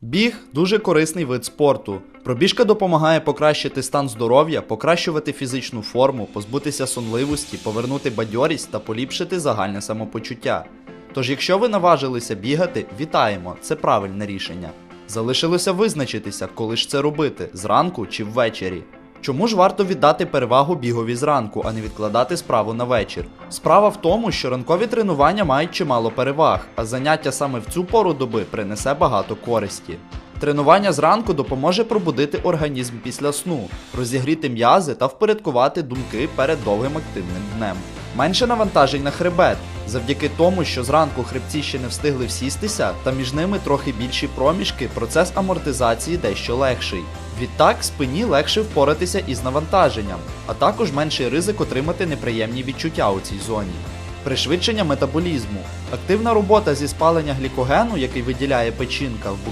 Біг дуже корисний вид спорту. Пробіжка допомагає покращити стан здоров'я, покращувати фізичну форму, позбутися сонливості, повернути бадьорість та поліпшити загальне самопочуття. Тож, якщо ви наважилися бігати, вітаємо, це правильне рішення. Залишилося визначитися, коли ж це робити зранку чи ввечері. Чому ж варто віддати перевагу бігові зранку, а не відкладати справу на вечір? Справа в тому, що ранкові тренування мають чимало переваг, а заняття саме в цю пору доби принесе багато користі. Тренування зранку допоможе пробудити організм після сну, розігріти м'язи та впорядкувати думки перед довгим активним днем. Менше навантажень на хребет, завдяки тому, що зранку хребці ще не встигли всістися, та між ними трохи більші проміжки, процес амортизації дещо легший. Відтак спині легше впоратися із навантаженням, а також менший ризик отримати неприємні відчуття у цій зоні. Пришвидшення метаболізму. Активна робота зі спалення глікогену, який виділяє печінка в